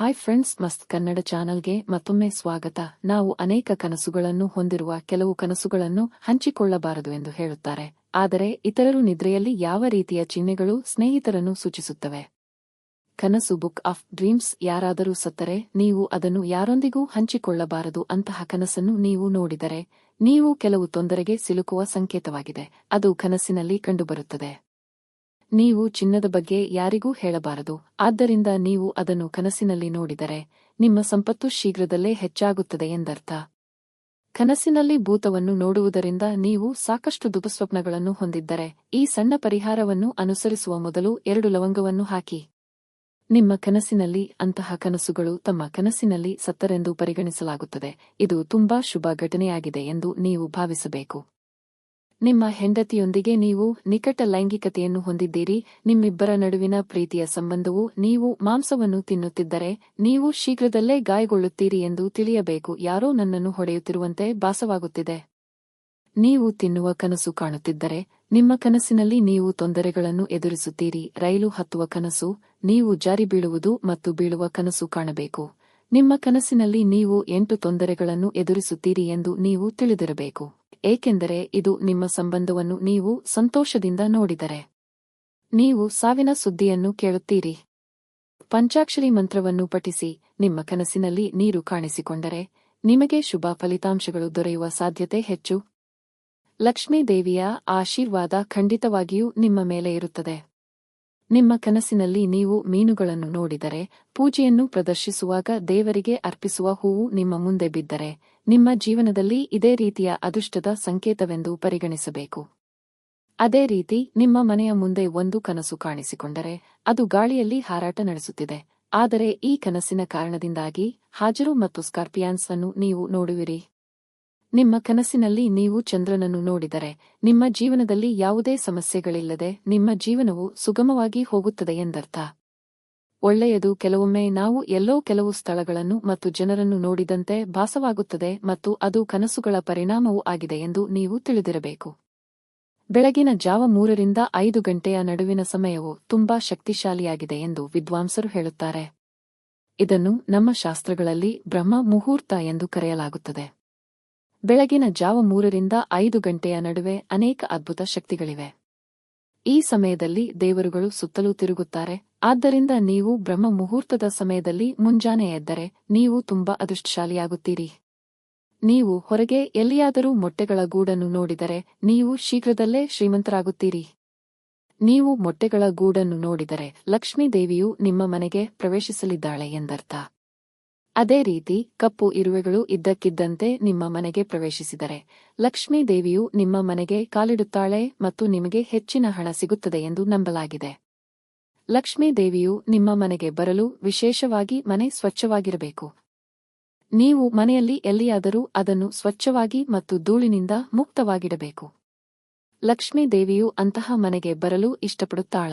Hi friends ಮಸ್ತ್ ಕನ್ನಡ ಚಾನಲ್ಗೆ ಮತ್ತೊಮ್ಮೆ ಸ್ವಾಗತ. ನಾವು ಅನೇಕ ಕನಸುಗಳನ್ನು ಹೊಂದಿರುವ ಕೆಲವು ಕನಸುಗಳನ್ನು ಹಂಚಿಕೊಳ್ಳಬಾರದು ಎಂದು ಹೇಳುತ್ತಾರೆ. ಆದರೆ ಇತರರು ನಿದ್ರೆಯಲ್ಲಿ ಯಾವ ರೀತಿಯ ಚಿಹ್ನೆಗಳು ಸ್ನೇಹಿತರನ್ನು ಸೂಚಿಸುತ್ತವೆ? ಕನಸು ಬುಕ್ ಆಫ್ ಡ್ರೀಮ್ಸ್ ಯಾರಾದರೂ ಸತ್ತರೆ, ನೀವು ಅದನ್ನು ಯಾರೊಂದಿಗೂ ಹಂಚಿಕೊಳ್ಳಬಾರದು ಅಂತಹ ಕನಸನ್ನು ನೀವು ನೋಡಿದರೆ, ನೀವು ಕೆಲವು ತೊಂದರೆಗೆ ಸಿಲುಕುವ ಸಂಕೇತವಾಗಿದೆ. ಅದು ಕನಸಿನಲ್ಲಿ ಕಂಡುಬರುತ್ತದೆ. ನೀವು ಚಿನ್ನದ ಬಗ್ಗೆ ಯಾರಿಗೂ ಹೇಳಬಾರದು. ಆದ್ದರಿಂದ ನೀವು ಅದನ್ನು ಕನಸಿನಲ್ಲಿ ನೋಡಿದರೆ ನಿಮ್ಮ ಸಂಪತ್ತು ಶೀಘ್ರದಲ್ಲೇ ಹೆಚ್ಚಾಗುತ್ತದೆ ಎಂದರ್ಥ. ಕನಸಿನಲ್ಲಿ ಭೂತವನ್ನು ನೋಡುವುದರಿಂದ ನೀವು ಸಾಕಷ್ಟು ದುಪಸ್ವಪ್ನಗಳನ್ನು ಹೊಂದಿದ್ದರೆ ಈ ಸಣ್ಣ ಪರಿಹಾರವನ್ನು ಅನುಸರಿಸುವ ಮೊದಲು ಎರಡು ಲವಂಗವನ್ನು ಹಾಕಿ. ನಿಮ್ಮ ಕನಸಿನಲ್ಲಿ ಅಂತಹ ಕನಸುಗಳು ತಮ್ಮ ಕನಸಿನಲ್ಲಿ ಸತ್ತರೆಂದು ಪರಿಗಣಿಸಲಾಗುತ್ತದೆ. ಇದು ತುಂಬಾ ಶುಭ ಘಟನೆಯಾಗಿದೆ ಎಂದು ನೀವು ಭಾವಿಸಬೇಕು. ನಿಮ್ಮ ಹೆಂಡತಿಯೊಂದಿಗೆ ನೀವು ನಿಕಟ ಲೈಂಗಿಕತೆಯನ್ನು ಹೊಂದಿದ್ದೀರಿ, ನಿಮ್ಮಿಬ್ಬರ ನಡುವಿನ ಪ್ರೀತಿಯ ಸಂಬಂಧವು ನೀವು ಮಾಂಸವನ್ನು ತಿನ್ನುತ್ತಿದ್ದರೆ, ನೀವು ಶೀಘ್ರದಲ್ಲೇ ಗಾಯಗೊಳ್ಳುತ್ತೀರಿ ಎಂದು ತಿಳಿಯಬೇಕು, ಯಾರೋ ನನ್ನನ್ನು ಹೊಡೆಯುತ್ತಿರುವಂತೆ ಭಾಸವಾಗುತ್ತಿದೆ. ನೀವು ತಿನ್ನುವ ಕನಸು ಕಾಣುತ್ತಿದ್ದರೆ, ನಿಮ್ಮ ಕನಸಿನಲ್ಲಿ ನೀವು ತೊಂದರೆಗಳನ್ನು ಎದುರಿಸುತ್ತೀರಿ, ರೈಲು ಹತ್ತುವ ಕನಸು, ನೀವು ಜಾರಿ ಬೀಳುವುದು ಮತ್ತು ಬೀಳುವ ಕನಸು ಕಾಣಬೇಕು. ನಿಮ್ಮ ಕನಸಿನಲ್ಲಿ ನೀವು ಎಂಟು ತೊಂದರೆಗಳನ್ನು ಎದುರಿಸುತ್ತೀರಿ ಎಂದು ನೀವು ತಿಳಿದಿರಬೇಕು. ಏಕೆಂದರೆ ಇದು ನಿಮ್ಮ ಸಂಬಂಧವನ್ನು ನೀವು ಸಂತೋಷದಿಂದ ನೋಡಿದರೆ. ನೀವು ಸಾವಿನ ಸುದ್ದಿಯನ್ನು ಕೇಳುತ್ತೀರಿ. ಪಂಚಾಕ್ಷರಿ ಮಂತ್ರವನ್ನು ಪಠಿಸಿ, ನಿಮ್ಮ ಕನಸಿನಲ್ಲಿ ನೀರು ಕಾಣಿಸಿಕೊಂಡರೆ, ನಿಮಗೆ ಶುಭ ಫಲಿತಾಂಶಗಳು ದೊರೆಯುವ ಸಾಧ್ಯತೆ ಹೆಚ್ಚು. ಲಕ್ಷ್ಮೀದೇವಿಯ ಆಶೀರ್ವಾದ ಖಂಡಿತವಾಗಿಯೂ ನಿಮ್ಮ ಮೇಲೆ ಇರುತ್ತದೆ. ನಿಮ್ಮ ಕನಸಿನಲ್ಲಿ ನೀವು ಮೀನುಗಳನ್ನು ನೋಡಿದರೆ, ಪೂಜೆಯನ್ನು ಪ್ರದರ್ಶಿಸುವಾಗ ದೇವರಿಗೆ ಅರ್ಪಿಸುವ ಹೂವು ನಿಮ್ಮ ಮುಂದೆ ಬಿದ್ದರೆ, ನಿಮ್ಮ ಜೀವನದಲ್ಲಿ ಇದೇ ರೀತಿಯ ಅದೃಷ್ಟದ ಸಂಕೇತವೆಂದು ಪರಿಗಣಿಸಬೇಕು. ಅದೇ ರೀತಿ, ನಿಮ್ಮ ಮನೆಯ ಮುಂದೆ ಒಂದು ಕನಸು ಕಾಣಿಸಿಕೊಂಡರೆ, ಅದು ಗಾಳಿಯಲ್ಲಿ ಹಾರಾಟ ನಡೆಸುತ್ತಿದೆ. ಆದರೆ ಈ ಕನಸಿನ ಕಾರಣದಿಂದಾಗಿ, ಹಾಜರು ಮತ್ತು ಸ್ಕಾರ್ಪಿಯಾನ್ಸ್ ಅನ್ನು ನೀವು ನೋಡುವಿರಿ. ನಿಮ್ಮ ಕನಸಿನಲ್ಲಿ ನೀವು ಚಂದ್ರನನ್ನು ನೋಡಿದರೆ, ನಿಮ್ಮ ಜೀವನದಲ್ಲಿ ಯಾವುದೇ ಸಮಸ್ಯೆಗಳಿಲ್ಲದೆ ನಿಮ್ಮ ಜೀವನವು ಸುಗಮವಾಗಿ ಹೋಗುತ್ತದೆ ಎಂದರ್ಥ. ಒಳ್ಳೆಯದು ಕೆಲವೊಮ್ಮೆ ನಾವು ಎಲ್ಲೋ ಕೆಲವು ಸ್ಥಳಗಳನ್ನು ಮತ್ತು ಜನರನ್ನು ನೋಡಿದಂತೆ ಭಾಸವಾಗುತ್ತದೆ ಮತ್ತು ಅದು ಕನಸುಗಳ ಪರಿಣಾಮವೂ ಆಗಿದೆ ಎಂದು ನೀವು ತಿಳಿದಿರಬೇಕು. ಬೆಳಗಿನ ಜಾವ ಮೂರರಿಂದ ಐದು ಗಂಟೆಯ ನಡುವಿನ ಸಮಯವು ತುಂಬಾ ಶಕ್ತಿಶಾಲಿಯಾಗಿದೆ ಎಂದು ವಿದ್ವಾಂಸರು ಹೇಳುತ್ತಾರೆ. ಇದನ್ನು ನಮ್ಮ ಶಾಸ್ತ್ರಗಳಲ್ಲಿ ಬ್ರಹ್ಮ ಮುಹೂರ್ತ ಎಂದು ಕರೆಯಲಾಗುತ್ತದೆ. ಬೆಳಗಿನ ಜಾವ ಮೂರರಿಂದ ಐದು ಗಂಟೆಯ ನಡುವೆ ಅನೇಕ ಅದ್ಭುತ ಶಕ್ತಿಗಳಿವೆ. ಈ ಸಮಯದಲ್ಲಿ ದೇವರುಗಳು ಸುತ್ತಲೂ ತಿರುಗುತ್ತಾರೆ. ಆದ್ದರಿಂದ ನೀವು ಬ್ರಹ್ಮ ಮುಹೂರ್ತದ ಸಮಯದಲ್ಲಿ ಮುಂಜಾನೆ ಎದ್ದರೆ ನೀವು ತುಂಬಾ ಅದೃಷ್ಟಶಾಲಿಯಾಗುತ್ತೀರಿ. ನೀವು ಹೊರಗೆ ಎಲ್ಲಿಯಾದರೂ ಮೊಟ್ಟೆಗಳ ಗೂಡನ್ನು ನೋಡಿದರೆ ನೀವು ಶೀಘ್ರದಲ್ಲೇ ಶ್ರೀಮಂತರಾಗುತ್ತೀರಿ. ನೀವು ಮೊಟ್ಟೆಗಳ ಗೂಡನ್ನು ನೋಡಿದರೆ ಲಕ್ಷ್ಮೀದೇವಿಯು ನಿಮ್ಮ ಮನೆಗೆ ಪ್ರವೇಶಿಸಲಿದ್ದಾಳೆ ಎಂದರ್ಥ. ಅದೇ ರೀತಿ ಕಪ್ಪು ಇರುವೆಗಳು ಇದ್ದಕ್ಕಿದ್ದಂತೆ ನಿಮ್ಮ ಮನೆಗೆ ಪ್ರವೇಶಿಸಿದರೆ, ಲಕ್ಷ್ಮೀ ದೇವಿಯು ನಿಮ್ಮ ಮನೆಗೆ ಕಾಲಿಡುತ್ತಾಳೆ ಮತ್ತು ನಿಮಗೆ ಹೆಚ್ಚಿನ ಹಣ ಸಿಗುತ್ತದೆ ಎಂದು ನಂಬಲಾಗಿದೆ. ಲಕ್ಷ್ಮೀ ದೇವಿಯು ನಿಮ್ಮ ಮನೆಗೆ ಬರಲು ವಿಶೇಷವಾಗಿ ಮನೆ ಸ್ವಚ್ಛವಾಗಿರಬೇಕು. ನೀವು ಮನೆಯಲ್ಲಿ ಎಲ್ಲಿಯಾದರೂ ಅದನ್ನು ಸ್ವಚ್ಛವಾಗಿ ಮತ್ತು ಧೂಳಿನಿಂದ ಮುಕ್ತವಾಗಿಡಬೇಕು. ಲಕ್ಷ್ಮೀ ದೇವಿಯು ಅಂತಹ ಮನೆಗೆ ಬರಲು ಇಷ್ಟಪಡುತ್ತಾಳ.